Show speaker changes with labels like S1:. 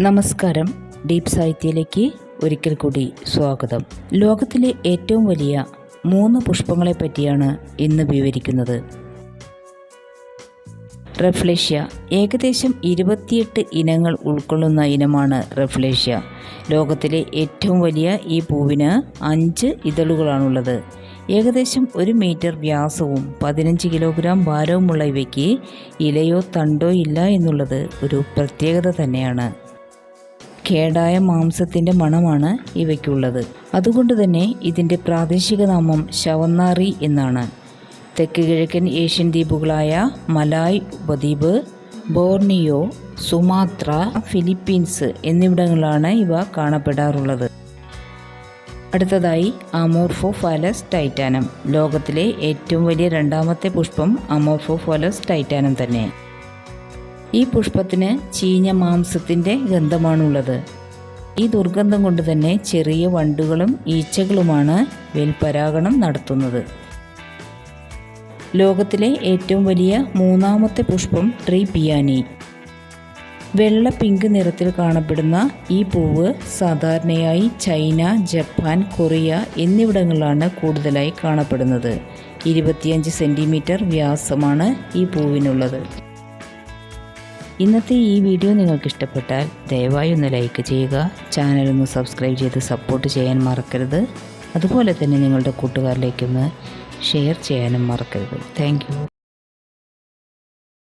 S1: നമസ്കാരം. ഡീപ് സാഹിത്യയിലേക്ക് ഒരിക്കൽ കൂടി സ്വാഗതം. ലോകത്തിലെ ഏറ്റവും വലിയ മൂന്ന് പുഷ്പങ്ങളെ പറ്റിയാണ് ഇന്ന് വിവരിക്കുന്നത്. റെഫ്ലേഷ്യ ഏകദേശം ഇരുപത്തിയെട്ട് ഇനങ്ങൾ ഉൾക്കൊള്ളുന്ന ഇനമാണ് റെഫ്ലേഷ്യ. ലോകത്തിലെ ഏറ്റവും വലിയ ഈ പൂവിന് അഞ്ച് ഇതളുകളാണുള്ളത്. ഏകദേശം ഒരു മീറ്റർ വ്യാസവും പതിനഞ്ച് കിലോഗ്രാം ഭാരവുമുള്ള ഇവയ്ക്ക് ഇലയോ തണ്ടോ ഇല്ല എന്നുള്ളത് ഒരു പ്രത്യേകത തന്നെയാണ്. കേടായ മാംസത്തിന്റെ മണമാണ് ഇവയ്ക്കുള്ളത്. അതുകൊണ്ട് തന്നെ ഇതിന്റെ പ്രാദേശിക നാമം ശവന്നാറി എന്നാണ്. തെക്ക് കിഴക്കൻ ഏഷ്യൻ ദ്വീപുകളായ മലായ് ഉപദ്വീപ് ബോർണിയോ സുമാത്ര ഫിലിപ്പീൻസ് എന്നിവിടങ്ങളിലാണ് ഇവ കാണപ്പെടാറുള്ളത്. അടുത്തതായി അമോർഫോ ഫാലസ് ടൈറ്റാനം. ലോകത്തിലെ ഏറ്റവും വലിയ രണ്ടാമത്തെ പുഷ്പം അമോർഫോ ഫാലസ് ടൈറ്റാനം തന്നെ. ഈ പുഷ്പത്തിന് ചീഞ്ഞ മാംസത്തിന്റെ ഗന്ധമാണുള്ളത്. ഈ ദുർഗന്ധം കൊണ്ട് തന്നെ ചെറിയ വണ്ടുകളും ഈച്ചകളുമാണ് വെൽപരാഗണം നടത്തുന്നത്. ലോകത്തിലെ ഏറ്റവും വലിയ മൂന്നാമത്തെ പുഷ്പം ട്രീ പിയാനി വെള്ള പിങ്ക് നിറത്തിൽ കാണപ്പെടുന്ന ഈ പൂവ് സാധാരണയായി ചൈന ജപ്പാൻ കൊറിയ എന്നിവിടങ്ങളിലാണ് കൂടുതലായി കാണപ്പെടുന്നത്. ഇരുപത്തിയഞ്ച് സെന്റിമീറ്റർ വ്യാസമാണ് ഈ പൂവിനുള്ളത്. ഇന്നത്തെ ഈ വീഡിയോ നിങ്ങൾക്ക് ഇഷ്ടപ്പെട്ടാൽ ദയവായി ഒന്ന് ലൈക്ക് ചെയ്യുക. ചാനൽ ഒന്ന് സബ്സ്ക്രൈബ് ചെയ്ത് സപ്പോർട്ട് ചെയ്യാൻ മറക്കരുത്. അതുപോലെ തന്നെ നിങ്ങളുടെ കൂട്ടുകാരിലേക്കൊന്ന് ഷെയർ ചെയ്യാനും മറക്കരുത്. താങ്ക്